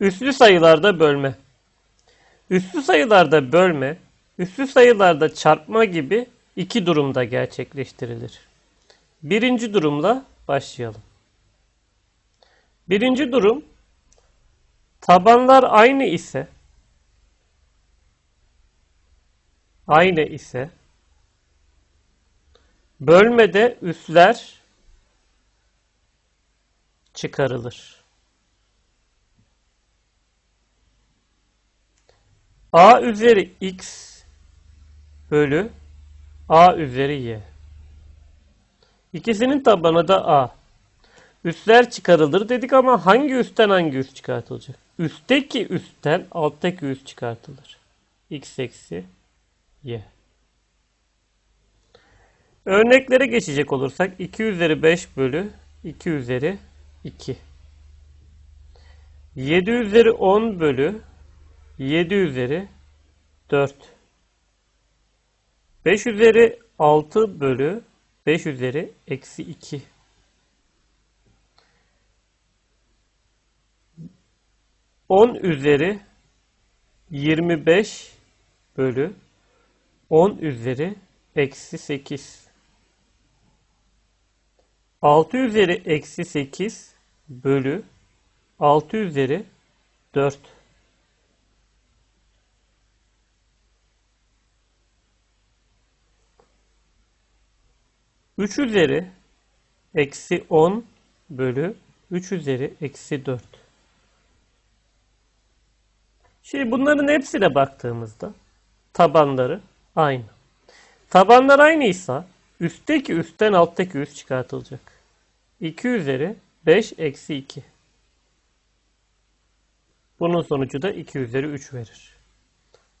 Üslü sayılarda bölme. Üslü sayılarda bölme, üslü sayılarda çarpma gibi iki durumda gerçekleştirilir. Birinci durumla başlayalım. Birinci durum, tabanlar aynı ise, aynı ise, bölmede üsler çıkarılır. A üzeri x bölü a üzeri y. İkisinin tabanı da a. Üstler çıkarılır dedik ama hangi üstten hangi üst çıkartılacak? Üstteki üstten alttaki üst çıkartılır. x eksi y. Örneklere geçecek olursak 2 üzeri 5 bölü 2 üzeri 2. 7 üzeri 10 bölü 7 üzeri 4. 5 üzeri 6 bölü 5 üzeri eksi 2. 10 üzeri 25 bölü 10 üzeri eksi 8. 6 üzeri eksi 8 bölü 6 üzeri 4. 3 üzeri eksi 10 bölü 3 üzeri eksi 4. Şimdi bunların hepsine baktığımızda tabanları aynı. Tabanlar aynıysa üstteki üstten alttaki üst çıkartılacak. 2 üzeri 5 eksi 2. Bunun sonucu da 2 üzeri 3 verir.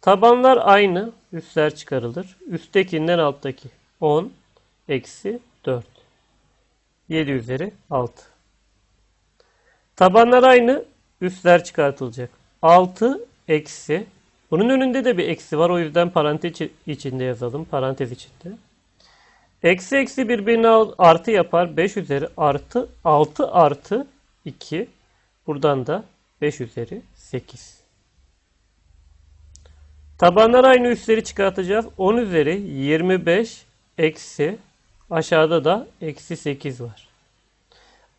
Tabanlar aynı. Üstler çıkarılır. Üsttekinden alttaki 10 eksi 4. 7 üzeri 6. Tabanlar aynı. Üstler çıkartılacak. 6 eksi. Bunun önünde de bir eksi var. O yüzden parantez içinde yazalım. Parantez içinde. Eksi eksi birbirini artı yapar. 5 üzeri artı 6 artı 2. Buradan da 5 üzeri 8. Tabanlar aynı üstleri çıkartacağız. 10 üzeri 25 eksi Aşağıda da eksi 8 var.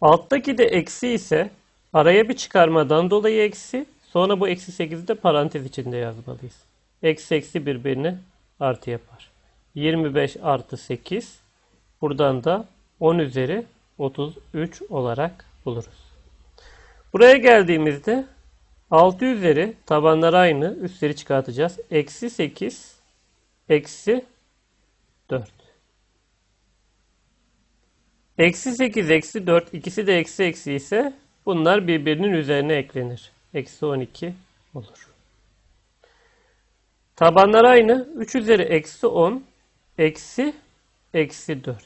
Alttaki de eksi ise araya bir çıkarmadan dolayı eksi. Sonra bu eksi 8'i de parantez içinde yazmalıyız. Eksi eksi birbirini artı yapar. 25 artı 8. Buradan da 10 üzeri 33 olarak buluruz. Buraya geldiğimizde 6 üzeri tabanlar aynı. Üstleri çıkartacağız. Eksi 8 eksi 4. Eksi 8, eksi 4 ikisi de eksi eksi ise bunlar birbirinin üzerine eklenir. Eksi 12 olur. Tabanlar aynı. 3 üzeri eksi 10 eksi eksi 4.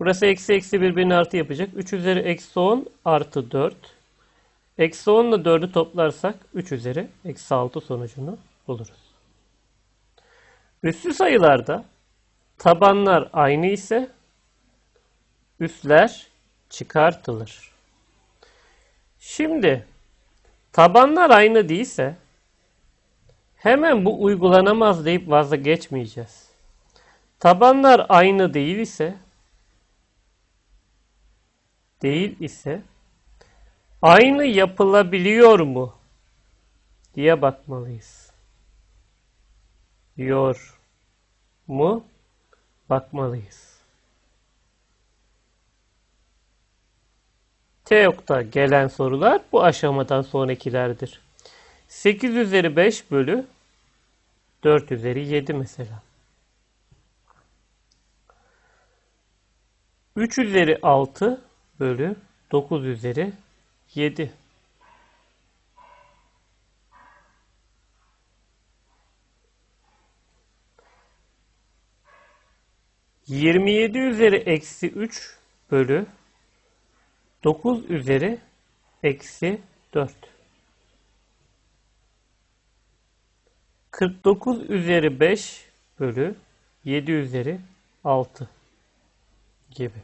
Burası eksi eksi birbirini artı yapacak. 3 üzeri eksi 10 artı 4. Eksi 10 ile 4'ü toplarsak 3 üzeri eksi 6 sonucunu buluruz. Üslü sayılarda Tabanlar aynı ise üstler çıkartılır. Şimdi tabanlar aynı değilse hemen bu uygulanamaz deyip vazgeçmeyeceğiz. Tabanlar aynı değil ise değil ise aynı yapılabiliyor mu diye bakmalıyız. Yor mu? Bakmalıyız. TEOK'ta gelen sorular bu aşamadan sonrakilerdir. 8 üzeri 5 bölü 4 üzeri 7 mesela. 3 üzeri 6 bölü 9 üzeri 7. 27 üzeri eksi 3 bölü 9 üzeri eksi 4. 49 üzeri 5 bölü 7 üzeri 6 gibi.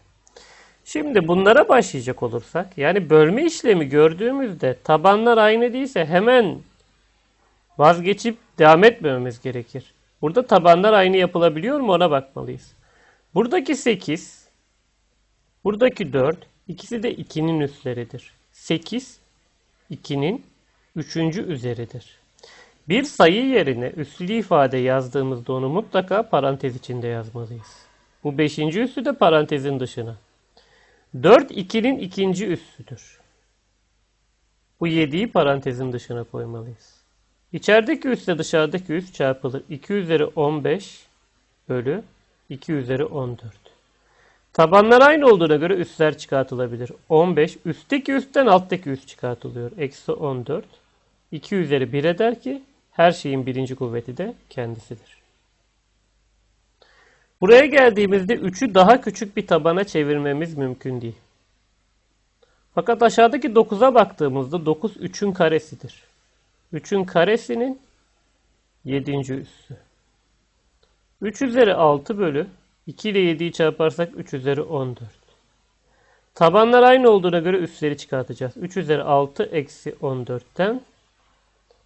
Şimdi bunlara başlayacak olursak yani bölme işlemi gördüğümüzde tabanlar aynı değilse hemen vazgeçip devam etmememiz gerekir. Burada tabanlar aynı yapılabiliyor mu ona bakmalıyız. Buradaki 8, buradaki 4, ikisi de 2'nin üstleridir. 8, 2'nin 3. üzeridir. Bir sayı yerine üslü ifade yazdığımızda onu mutlaka parantez içinde yazmalıyız. Bu 5. üssü de parantezin dışına. 4 2'nin ikinci üssüdür. Bu 7'yi parantezin dışına koymalıyız. İçerideki üstle dışarıdaki üs çarpılır. 2 üzeri 15 bölü 2 üzeri 14. Tabanlar aynı olduğuna göre üstler çıkartılabilir. 15 üstteki üstten alttaki üst çıkartılıyor. Eksi 14. 2 üzeri 1 eder ki her şeyin birinci kuvveti de kendisidir. Buraya geldiğimizde 3'ü daha küçük bir tabana çevirmemiz mümkün değil. Fakat aşağıdaki 9'a baktığımızda 9 3'ün karesidir. 3'ün karesinin 7. üssü. 3 üzeri 6 bölü 2 ile 7'yi çarparsak 3 üzeri 14. Tabanlar aynı olduğuna göre üstleri çıkartacağız. 3 üzeri 6 eksi 14'ten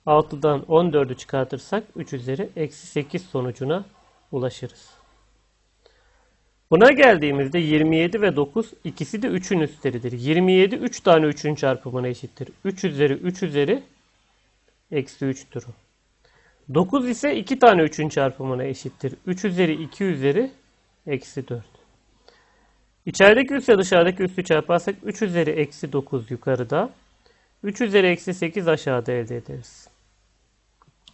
6'dan 14'ü çıkartırsak 3 üzeri eksi 8 sonucuna ulaşırız. Buna geldiğimizde 27 ve 9 ikisi de 3'ün üstleridir. 27 3 tane 3'ün çarpımına eşittir. 3 üzeri 3 üzeri eksi 3'tür o. 9 ise 2 tane 3'ün çarpımına eşittir. 3 üzeri 2 üzeri eksi 4. İçerideki üstle dışarıdaki üstü çarparsak 3 üzeri eksi 9 yukarıda. 3 üzeri eksi 8 aşağıda elde ederiz.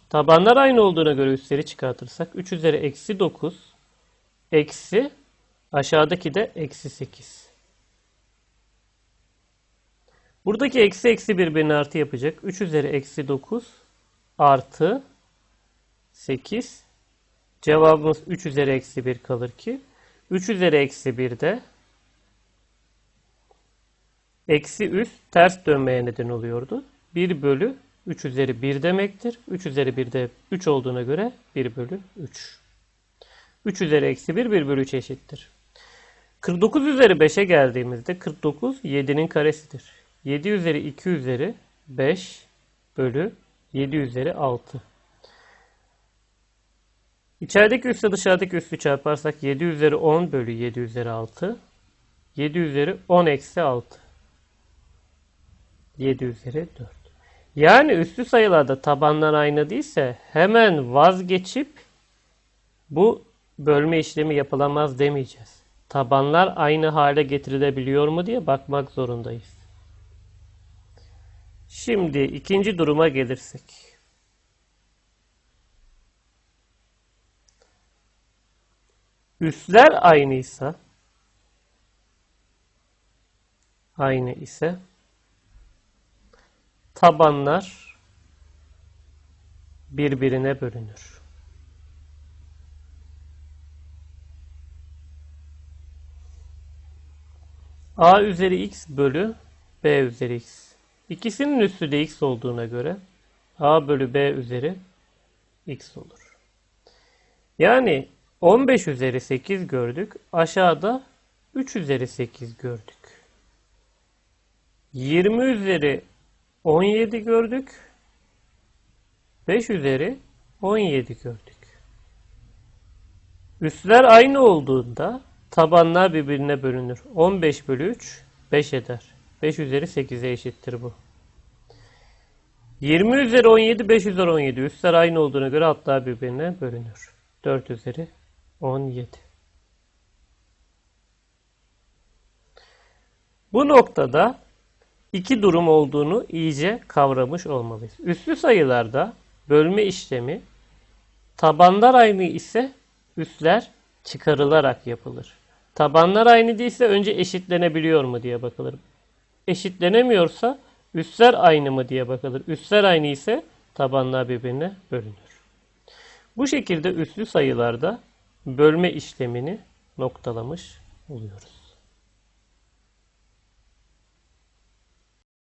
Tabanlar aynı olduğuna göre üstleri çıkartırsak 3 üzeri eksi 9 eksi aşağıdaki de eksi 8. Buradaki eksi eksi birbirini artı yapacak. 3 üzeri eksi 9 artı 8. Cevabımız 3 üzeri eksi 1 kalır ki 3 üzeri eksi 1 de eksi üst ters dönmeye neden oluyordu. 1 bölü 3 üzeri 1 demektir. 3 üzeri 1 de 3 olduğuna göre 1 bölü 3. 3 üzeri eksi 1 1 bölü 3 eşittir. 49 üzeri 5'e geldiğimizde 49 7'nin karesidir. 7 üzeri 2 üzeri 5 bölü 7 üzeri 6. İçerideki üstle dışarıdaki üstü çarparsak 7 üzeri 10 bölü 7 üzeri 6. 7 üzeri 10 eksi 6. 7 üzeri 4. Yani üstü sayılarda tabanlar aynı değilse hemen vazgeçip bu bölme işlemi yapılamaz demeyeceğiz. Tabanlar aynı hale getirilebiliyor mu diye bakmak zorundayız. Şimdi ikinci duruma gelirsek. Üsler aynıysa aynı ise tabanlar birbirine bölünür. A üzeri x bölü b üzeri x. İkisinin üssü de x olduğuna göre a bölü b üzeri x olur. Yani 15 üzeri 8 gördük. Aşağıda 3 üzeri 8 gördük. 20 üzeri 17 gördük. 5 üzeri 17 gördük. Üsler aynı olduğunda tabanlar birbirine bölünür. 15 bölü 3 5 eder. 5 üzeri 8'e eşittir bu. 20 üzeri 17 5 üzeri 17 üstler aynı olduğuna göre altlar birbirine bölünür. 4 üzeri 17. Bu noktada iki durum olduğunu iyice kavramış olmalıyız. Üslü sayılarda bölme işlemi tabanlar aynı ise üsler çıkarılarak yapılır. Tabanlar aynı değilse önce eşitlenebiliyor mu diye bakılır. Eşitlenemiyorsa üsler aynı mı diye bakılır. Üsler aynı ise tabanlar birbirine bölünür. Bu şekilde üslü sayılarda bölme işlemini noktalamış oluyoruz.